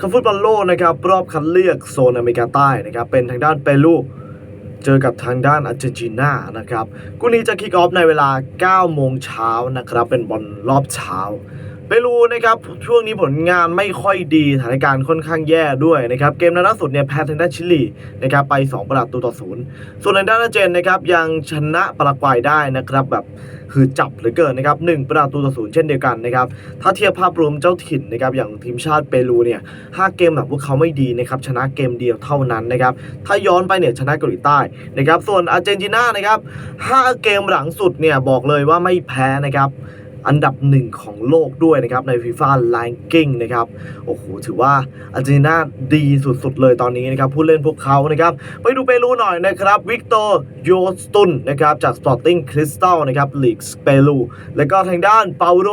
คัพฟุตบอลโลกนะครับรอบคัดเลือกโซนอเมริกาใต้นะครับเป็นทางด้านเปรูเจอกับทางด้านอาร์เจนตินานะครับคู่นี้จะคิกออฟในเวลา9โมงเช้านะครับเป็นบอลรอบเช้า เปรูนะครับช่วงนี้ผลงานไม่ค่อยดีสถานการณ์ค่อนข้างแย่ด้วยนะครับเกมนัดล่าสุดเนี่ยแพ้ทางด้านชิลีนะครับไป 2 ประตูต่อศูนย์ส่วนทางด้านอาเจนนะครับยังชนะปารากวัยได้นะครับแบบคือจับเหลือเกินนะครับหนึ่งประตูต่อศูนย์เช่นเดียวกันนะครับถ้าเทียบภาพรวมเจ้าถิ่นนะครับอย่างทีมชาติเปรูเนี่ยห้าเกมแบบพวกเขาไม่ดีนะครับชนะเกมเดียวเท่านั้นนะครับถ้าย้อนไปเนี่ยชนะเกาหลีใต้นะครับส่วนอาร์เจนตินานะครับห้าเกมหลังสุดเนี่ยบอกเลยว่าไม่แพ้นะครับ อันดับหนึ่งของโลกด้วยนะครับใน FIFA Ranking นะครับโอ้โหถือว่าอาร์เจนตินาดีสุดๆเลยตอนนี้นะครับผู้เล่นพวกเขานะครับไปดูเปรูหน่อยนะครับวิกโตโยสตุนนะครับจาก Sporting Cristal นะครับลีกเปรูแล้วก็ทางด้านเปาโร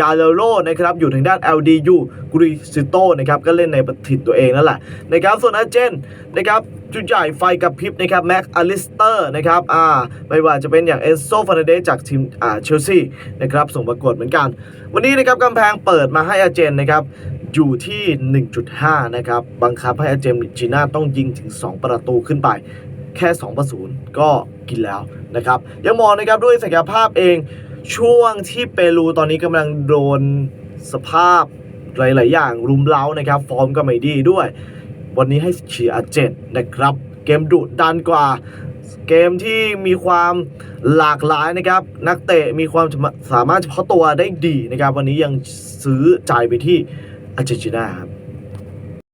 กาเลโรนะครับอยู่ทางด้าน LDU กริซิโตนะครับก็เล่นในประถิ่นตัวเองนั่นแหละนะครับส่วนอาร์เจนนะครับจุดใหญ่ไฟกับพริบนะครับแม็กอลิสเตอร์นะครับอ่าไม่ว่าจะเป็นอย่างเอนโซฟานาเดจากทีมอ่าเชลซีนะครับส่งประกวดเหมือนกัน วันนี้นะครับกำแพงเปิดมาให้อาเจนนะครับอยู่ที่ 1.5 นะครับ บังคับให้อาเจนจีน่าต้องยิงถึง 2 ประตูขึ้นไป แค่2ประตูนย์ก็กินแล้วนะครับ ยังมองนะครับด้วยศักยภาพเองช่วงที่เปรูตอนนี้กำลังโดนสภาพหลาย ๆ อย่างรุมเร้านะครับ ฟอร์มก็ไม่ดีด้วย วันนี้ให้เชียร์เจ็ดนะครับ เกมดุดันกว่า เกมที่มีความหลากหลายนะครับ นักเตะมีความสามารถเฉพาะตัวได้ดีนะครับ วันนี้ยังซื้อจ่ายไปที่อาร์เจนตินาครับ